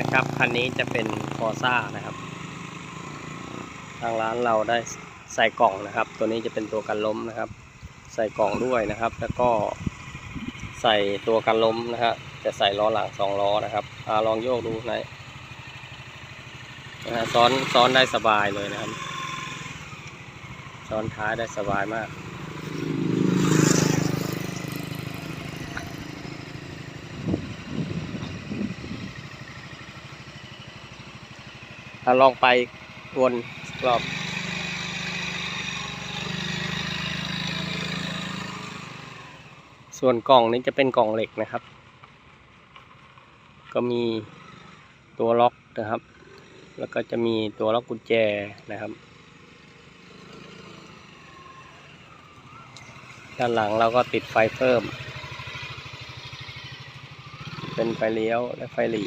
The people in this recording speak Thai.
นะครับ คันนี้จะเป็นฟอซ่านะครับ ทางร้านเราได้ใส่กล่องนะครับ ตัวนี้จะเป็นตัวกันล้มนะครับ ใส่กล่องด้วยนะครับ แล้วก็ใส่ตัวกันล้มนะฮะจะใส่ล้อหลังสองล้อนะครับอาลองโยกดูนะนะฮะซ้อนซ้อนได้สบายเลยนะครับ ซ้อนท้ายได้สบายมาก ลองไปวนรอบส่วนกล่องนี้จะเป็นกล่องเหล็กนะครับ ก็มีตัวล็อกนะครับ แล้วก็จะมีตัวล็อกกุญแจนะครับ ด้านหลังเราก็ติดไฟเพิ่ม เป็นไฟเลี้ยวและไฟหลี